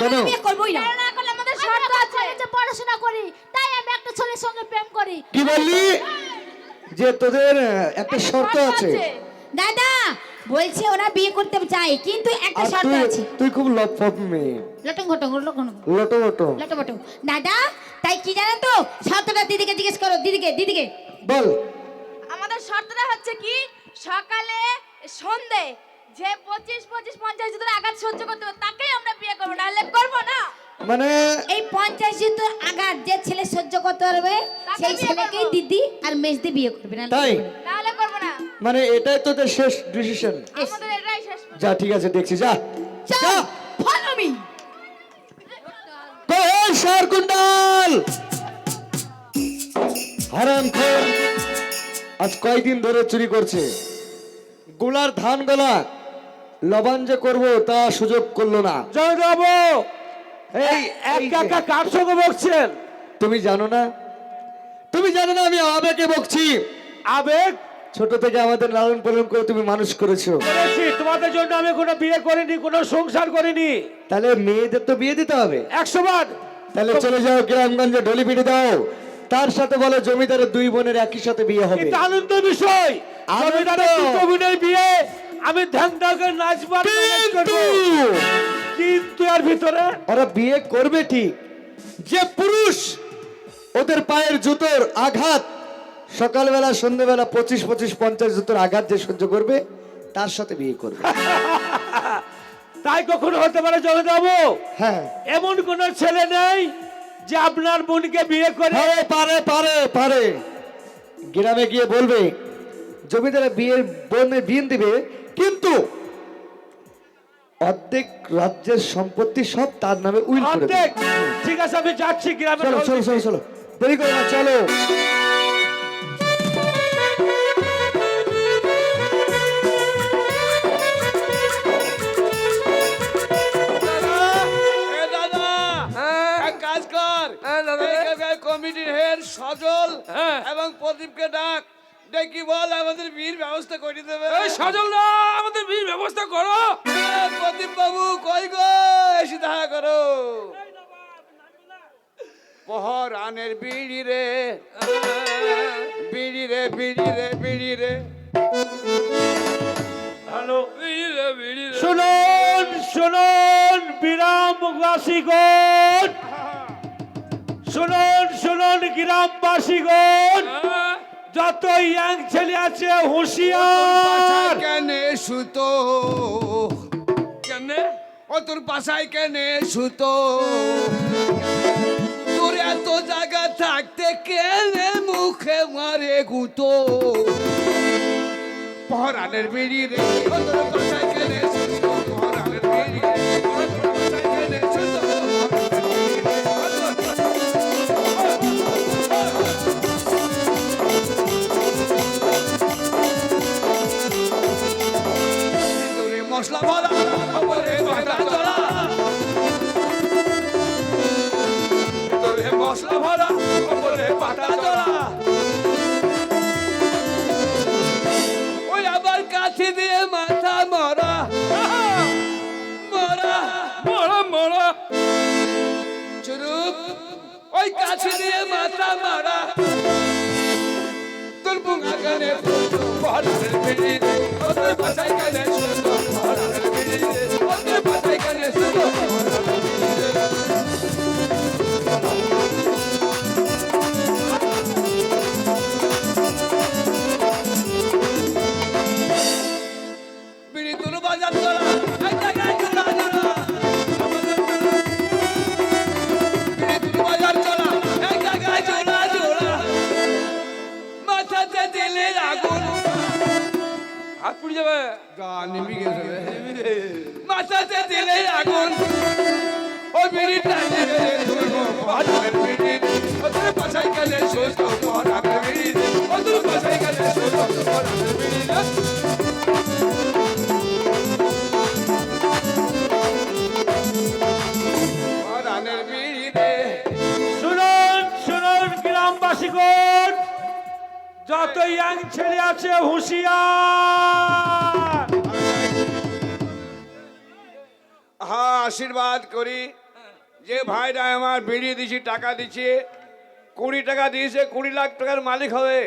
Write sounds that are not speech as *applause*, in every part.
কেন? আমি বিয়ে করবোই না। না করলে আমাদের শর্ত আছে। যে পড়াশোনা করি তাই আমি একটা ছেলের সঙ্গে প্রেম করি। কি বললি? যে তোদের একটা শর্ত আছে। দাদা বলছে ওরা বিয়ে করতে চায় কিন্তু একটা শর্ত আছে। তুই খুব লপফপ মেয়ে। লটং ঘটং লটং লটো লটো লটং দাদা তাই কি জানো তো? শর্তটা দিদিকে জিজ্ঞেস করো দিদিকে দিদিকে। বল। আমাদের শর্তটা হচ্ছে কি? সকালে সন্ধে যে পঁচিশ পঁচিশ পঞ্চাশ যদি আঘাত সহ্য করতে পারে তাকেই আমরা বিয়ে করব নাহলে করব না। মানে এই পঞ্চাশ যুদ্ধ আঘাত যে ছেলে সহ্য করতে পারবে সেই ছেলেকেই দিদি আর মেজদি বিয়ে করবে না তাই? নাহলে করব না। মানে এটাই তোদের শেষ ডিসিশন আমাদের এটাই শেষ যা ঠিক আছে দেখছি যা। যা। ফলো মি তো এই সার কুণ্ডাল। হারাম খোর। আজ কয়দিন ধরে চুরি করছে? গোলার ধান গলা লবান যে করব তা সুযোগ করল না। জয়বাবু এই একা কার সঙ্গে বকছেন? তুমি জানো না? তুমি জানো না আমি আবেগে বকছি? আবেগ? ছোট থেকে আমাদের লালন পালন করে তুমি মানুষ করেছ। তোমাদের জন্য আমি কোনো বিয়ে করিনি কোনো সংসার করিনি। তাহলে মেয়েদের তো বিয়ে দিতে হবে। একশো বার। তাহলে চলে যাও গ্রামগঞ্জে ঢলি পিটে দাও। তার সাথে বলো জমিদারের দুই বোনের একই সাথে বিয়ে হবে। আনন্দ বিষয়। জমিদারের দুটো বোনের বিয়ে। আমি ধ্যান ধাকে নাচবার কিন্তু এর ভিতরে ওরা বিয়ে করবে ঠিক যে পুরুষ ওদের পায়ের জুতোর আঘাত সকালবেলা সন্ধ্যেবেলা পঁচিশ পঁচিশ পঞ্চাশ জুতোর আঘাত যে সহ্য করবে তার সাথে বিয়ে করবে। *laughs* তাই কখনো হতে পারে জমিদাবু হ্যাঁ। এমন কোন ছেলে নেই যে আপনার বোনকে বিয়ে করে পারে পারে পারে গ্রামে গিয়ে বলবে জমিদারা বিয়ের বোনের বিয়ে দিবে কিন্তু অর্ধেক রাজ্যের সম্পত্তি সব তার নামে উইল করে অর্ধেক! ঠিক আছে আমি যাচ্ছি গ্রামে চলো চলো চলো চলো। দেরি করো না চলো। কর। এখানকার কমিটির হেড সজল এবং প্রদীপকে ডাক। ডেকে বল আমাদের বীর ব্যবস্থা করে দেবে। সজল দা আমাদের বিয়ের ব্যবস্থা করো। প্রদীপ বাবু কই গো? এসে দেখা করো। পহরানের বিড়ি রে বিড়ি রে বিড়ি রে বিড়ি রে। হ্যালো। বিড়িরে বিড়িরে শুনুন শুনুন গ্রামবাসীগণ শুনুন শুনুন গ্রামবাসীগণ? যত ইয়াং ছেলে আছে হুঁশিয়ার। কেনে সুতো কেন? ও তোর বাসায় কেনে সুতো তোর এত জায়গা থাকতে কেনে মুখে মারে গুতো? পহরানের বিড়ি রে তোর বাসায় কেনে মশলা ভরা ওপরে ভাটা চলা। তোরে মশলা ভরা, ওপরে পাতা চলা। ওই আবার কাছে দিয়ে মাথা মরা। মরা মরা মরা। চুরুপ, ওই কাছে দিয়ে মাথা মারা। তোর বুঙা পহরানের বিড়ি রে ও তোর বাসায় যত ইয়াং ছেলে আছে হুঁশিয়ার। হ্যাঁ আশীর্বাদ করি। যে ভাইরা আমার বেরিয়ে দিছি টাকা দিচ্ছে কুড়ি টাকা দিয়েছে কুড়ি লাখ টাকার মালিক হবে।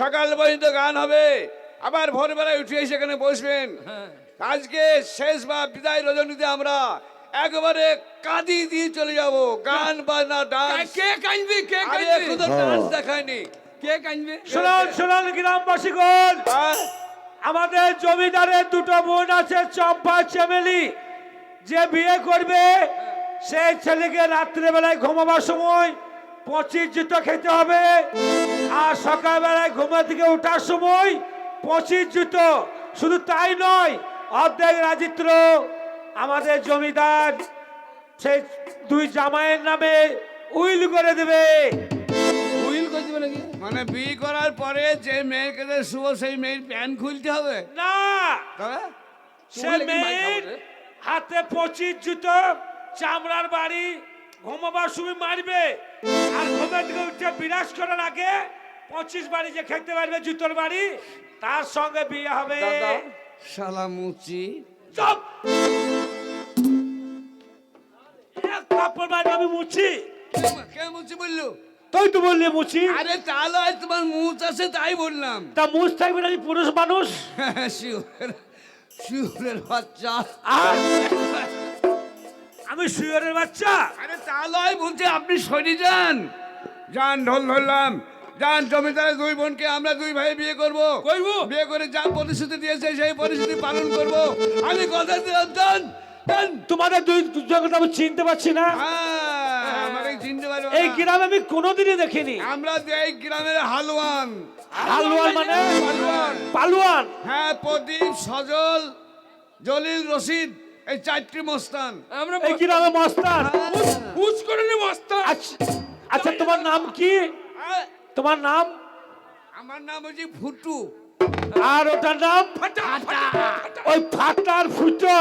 সকাল পর্যন্ত গান হবে। আবার ভোরবেলায় উঠে এসে সেখানে বসবেন। আজকে শেষ বা বিদায় রজনীতে আমরা একবারে কাঁদি দিয়ে চলে যাব। গান বাজনা ডান্স। কে কাঁদবে কে কাঁদবে? তো ডান্স দেখায়নি। কে কাঁদবে? শুনুন শুনুন গ্রামবাসীগণ। হ্যাঁ? আমাদের জমিদারের দুটো বোন আছে চম্পা চেমেলি। যে বিয়ে করবে সেই ছেলেকে রাত্রেবেলায় ঘুমাবার সময় পঁচিশ জুতো খেতে হবে। আর সকালবেলায় ঘুমা থেকে ওঠার সময় পঁচিশ জুতো। শুধু তাই নয় অর্ধেক রাজিত্র। আমাদের জমিদার সেই দুই জামাইয়ের নামে উইল করে দেবে। দিবে নাকি? মানে বিয়ে করার পরে যে মেয়েকে শুভ সেই মেয়ের প্যান্ট খুলতে হবে? না! তবে? সে মেয়ের হাতে পঁচিশ জুতো চামড়ার বাড়ি ঘুমাবার সময় মারবে। আর ঘুমের দিকে উঠে বিরাজ করার আগে পঁচিশ বাড়ি যে খেতে পারবে জুতোর বাড়ি তার সঙ্গে বিয়ে হবে। দাদা শালা মুচি। চুপ! এক কাপড় বাড়ি আমি মুছি। কে মুচি বলল? তুই তো বললি মুছি আরে তাহলে আজ তোমার মুচ আছে তাই বললাম। তা মুছ থাকবে না পুরুষ মানুষ? শিউরের শিউরের বাচ্চা। আমি শুয়ারের বাচ্চা। আরে তাহলে বলছি আপনি সরি যান। যান ঢোল ধরলাম। যান জমিদারের দুই বোনকে আমরা দুই ভাই বিয়ে করব। করব? বিয়ে করে যা প্রতিশ্রুতি দিয়েছে সেই প্রতিশ্রুতি পালন করব। আমি কথা দিলাম তোমাদের দুই দুজনকে আমি চিনতে পারছি না। হ্যাঁ, এই। গ্রামে আমি কোনোদিনই দেখিনি। আমরা এই গ্রামের হালুয়ান। হালুয়ান মানে? পালোয়ান। হ্যাঁ প্রদীপ সজল জলিল রশিদ এই চারটি মস্তান। আমরা এই গ্রামে মস্তান? উচ করে নে মস্তা আচ্ছা আচ্ছা তোমার নাম কি? তোমার নাম? আমার নাম হচ্ছে ফুটু আর ওটার নাম ওই ফাটার ফুটো।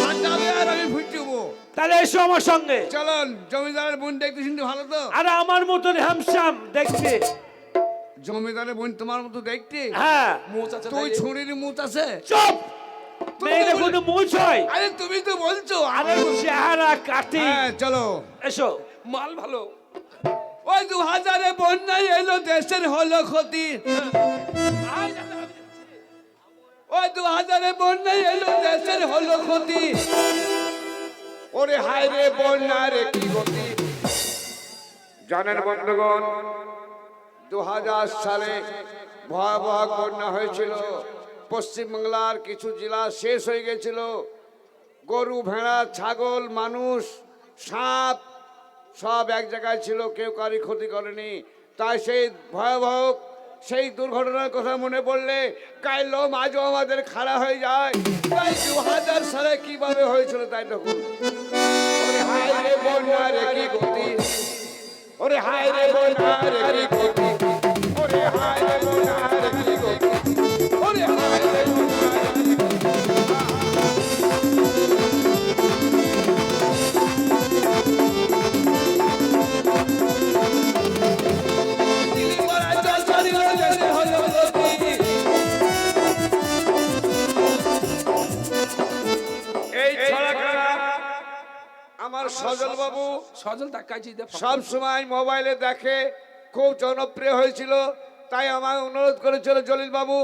ফাটাবে আর আমি ফুটবো। তাহলে এসো আমার সঙ্গে। চলুন জমিদারের বোন দেখতে শুনতে ভালো তো? আরে আমার মতন হ্যামসাম দেখছি জমিদারের বোন তোমার মতো দেখতে? হ্যাঁ। মোচ আছে তুই ছুরির মুখ আছে? চুপ! কোনো মুছ হয়। আরে তুমি তো বলছো আরে চেহারা কাটি হ্যাঁ চলো। এসো। মাল ভালো। ওই দু হাজারে বন্যায় এলো দেশের হলো ক্ষতি। ওই দু হাজারে এলো, দেশের হলো ক্ষতি। ওরে হায় রে বন্যা, রে কি জানেন বন্ধুগণ দু হাজার সালে ভয়াবহ বন্যা হয়েছিল। পশ্চিমবাংলার কিছু জেলা শেষ হয়ে গেছিল। গরু, ভেড়া, ছাগল, মানুষ, সাপ, সব এক জায়গায় ছিল, কেউ কারি ক্ষতি করেনি। তাই সেই ভয়াবহ সেই দুর্ঘটনার কথা মনে পড়লে কাইল মাঝও আমাদের খাড়া হয়ে যায়। তাই দু হাজার সালে কীভাবে হয়েছিল তাই তখন হায় রে বন্যা রে কি গতি। ওরে হায় রে বন্যা রে কি গতি। ওরে হায় রে বন্যা সজল বাবু সজল সব সময় মোবাইলে দেখে খুব জনপ্রিয় হয়েছিল তাই আমায় অনুরোধ করেছিল জলিল বাবু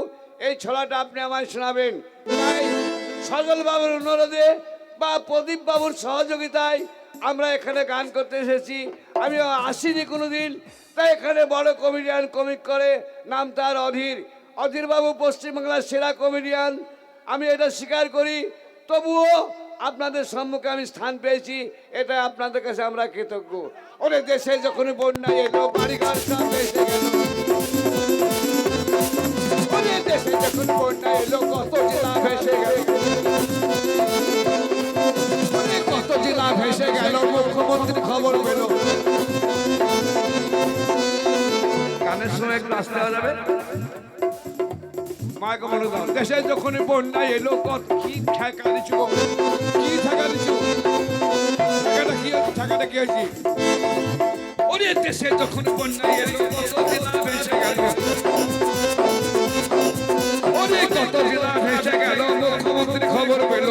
এই ছড়াটা আপনি আমায় শোনাবেন। তাই সজল বাবুর অনুরোধে বা প্রদীপ বাবুর সহযোগিতায় আমরা এখানে গান করতে এসেছি। আমি আসিনি কোনোদিন তাই এখানে বড় কমেডিয়ান কমিক করে নাম তার অধীর। অধীর বাবু পশ্চিমবাংলার সেরা কমেডিয়ান আমি এটা স্বীকার করি তবুও আপনাদের সম্মুখে আমি স্থান পেয়েছি, এটা আপনাদের কাছে আমরা কৃতজ্ঞ। ওরে দেশে যখন বন্যা, এলো, বাড়িঘর সব এসে গেল। ওরে দেশে যখন বন্যা, এলো, কত জেলা ভেসে গেল। কত জেলা ভেসে গেল মুখ্যমন্ত্রী খবর পেল। গানের সময় একটু আসতে যাবে মায় বলে দাও দেশে যখন বন্যা এলো, কত কি ঠেকা দিচ্ছিল কি ঠেকা দিচ্ছিল ঠেকাটা কি হচ্ছে ঠেকাটা কি হচ্ছে ওরে, দেশে যখন বন্যা এলো, কত জেলা ভেসে গেল ওরে, কত জেলা ভেসে গেল মুখ্যমন্ত্রী খবর পেল।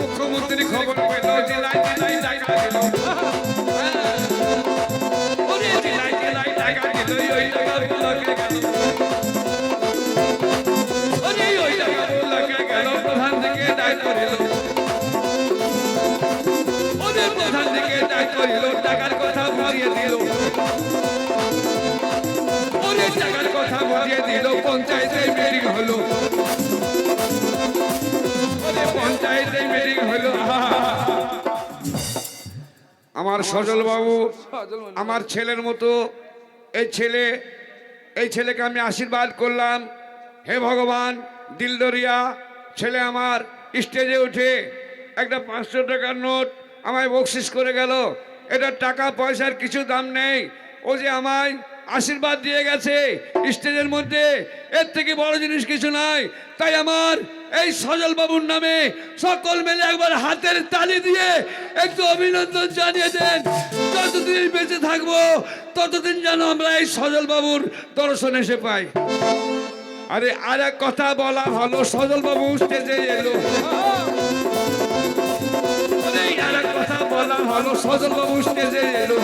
মুখ্যমন্ত্রী খবর পেল, জেলায় জেলায় দেখা গেল হ্যাঁ। ওরে, জেলায় জেলায় দেখা গেল ওই পঞ্চায়েতে মিটিং হলো। আমার সজল বাবু সজল মন্ডল। আমার ছেলের মতো এই ছেলে এই ছেলেকে আমি আশীর্বাদ করলাম। হে ভগবান দিলদরিয়া ছেলে আমার স্টেজে উঠে একটা পাঁচশো টাকার নোট আমায় বকশিস করে গেল। এটা টাকা পয়সার কিছু দাম নেই। ও যে আমায় আশীর্বাদ দিয়ে গেছে স্টেজের মধ্যে। এর থেকে বড় জিনিস কিছু নাই। তাই আমার এই সজল বাবুর নামে সকল মিলে একবার হাতের তালি দিয়ে একটু অভিনন্দন জানিয়ে দেন। যতদিন বেঁচে থাকব, ততদিন যেন আমরা এই সজল বাবুর দর্শন এসে পাই। আরে, আর এক কথা বলা ভালো সজল বাবু স্টেজে এলো। আর এক কথা বলা ভালো সজল বাবু স্টেজে এলো।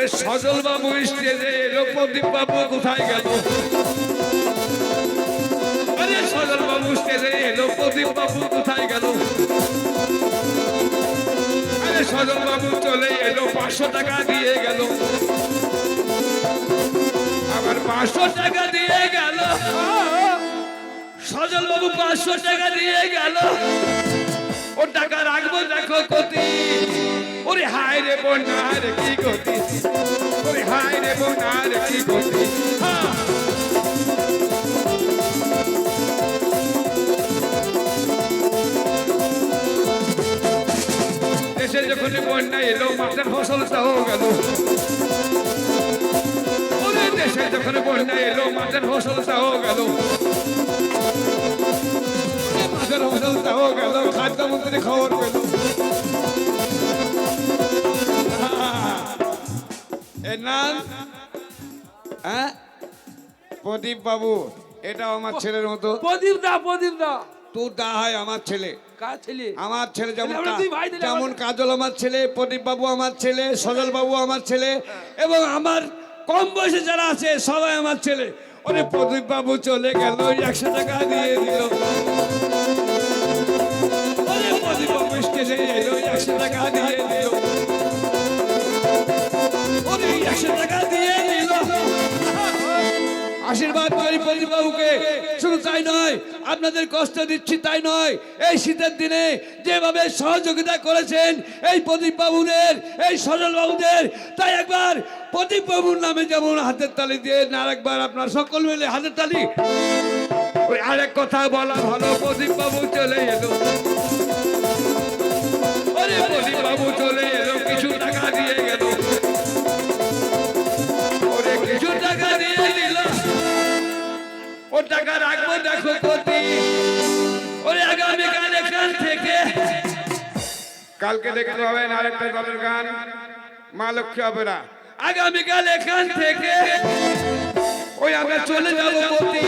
আরে সজল বাবু স্টেজে এলো প্রদীপ বাবু কোথায় গেল? আরে সজল বাবু স্টেজে এলো প্রদীপ বাবু কোথায় গেল? আরে সজল বাবু চলে এলো, পাঁচশো টাকা দিয়ে গেল। আবার পাঁচশো টাকা দিয়ে গেল। সজল বাবু পাঁচশো টাকা দিয়ে গেল। ও টাকা রাখব, দেখো কতি ওরে হায় রে বোনা রে কি গতি ওরে হায় রে বোনা রে কি গতি। দেশে যখন বন্যা এলো মাছের ফসল তাও গেল। দেশে যখন বন্যা এলো মাছের ফসল তাও গেল। গেল খাদ্যমন্ত্রী খবর পেল হ্যাঁ প্রদীপ বাবু এটাও আমার ছেলের মতো। প্রদীপ দা প্রদীপ দা। তোর দা হয় আমার ছেলে। আমার ছেলে যেমন যেমন কাজল আমার ছেলে প্রদীপ বাবু আমার ছেলে সজল বাবু আমার ছেলে এবং আমার কম বয়সে যারা আছে সবাই আমার ছেলে। ওরে প্রদীপ বাবু চলে গেল একশো টাকা দিয়ে দিল। আশীর্বাদ করি বাবুকে। শুধু তাই নয়, আপনাদের কষ্ট দিচ্ছি তাই নয়। এই শীতের দিনে যেভাবে সহযোগিতা করেছেন এই প্রদীপ বাবুদের, এই সজল বাবুদের, তাই একবার প্রদীপ বাবুর নামে যেমন হাতের তালি দিয়ে আর একবার আপনার সকল মিলে হাতের তালি। ওই আরেক কথা বলা ভালো, প্রদীপ বাবু চলে এলো। বাবু চলে এলো, কিছু টাকা দিয়ে গেল। ওরে কিছু টাকা দিয়ে দিল। ও টাকা রাখব দেখো ওরে আগামীকাল এখান থেকে। কালকে দেখতে পাবেন আরেকটা দলের গান। মা লক্ষ্মী অপেরা আগামীকাল এখান থেকে। ওই আমরা চলে যাব গতি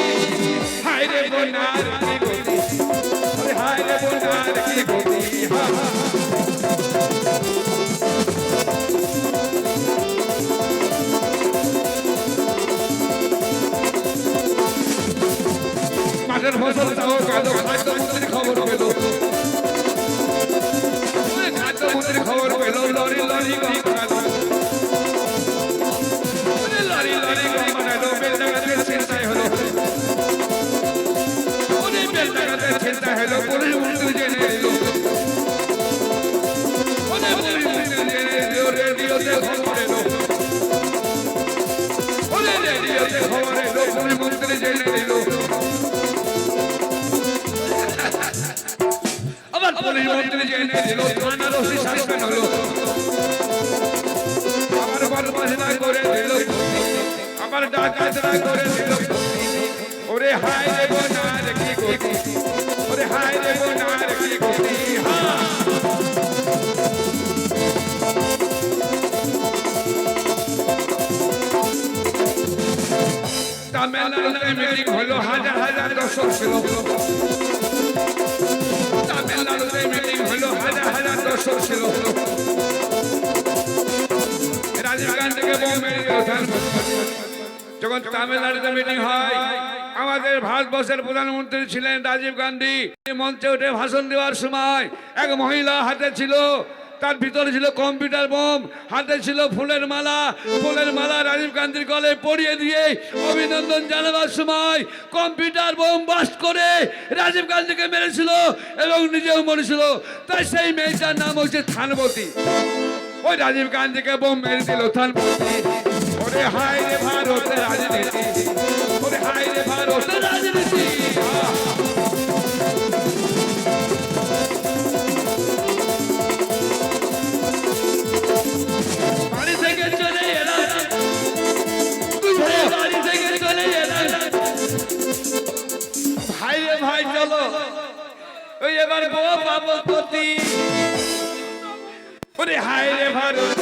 হায় রে Nice, nice, nice. মন্ত্রী জেনে দিল থানার ওসি সাসপেন্ড হলো আবার বদমাশনা করে দিল আবার ডাকাতরা করে দিল ওরে হায় রে বোনার কি গতি ওরে হায় রে বোনার কি গতি হ্যাঁ হলো হাজার হাজার দর্শক ছিল তামিলনাড়ুতে রাজীব ওঠান যখন তামিলনাড়ুতে মিটিং হয়, আমাদের ভারতবর্ষের প্রধানমন্ত্রী ছিলেন রাজীব গান্ধী। মঞ্চে উঠে ভাষণ দেওয়ার সময় এক মহিলা হাতে ছিল তার ভিতরে ছিল কম্পিউটার বোম, হাতে ছিল ফুলের মালা। ফুলের মালা রাজীব গান্ধীর গলে পরিয়ে দিয়ে অভিনন্দন জানাবার সময় কম্পিউটার বোম বাস্ট করে রাজীব গান্ধীকে মেরেছিল এবং নিজেও মরেছিল। তাই সেই মেয়েটার নাম হচ্ছে থানবতী। ওই রাজীব গান্ধীকে বোম মেরে দিল থানবতী। ওরে হায় রে ভারতের রাজনীতি। হায় রে রাজনীতি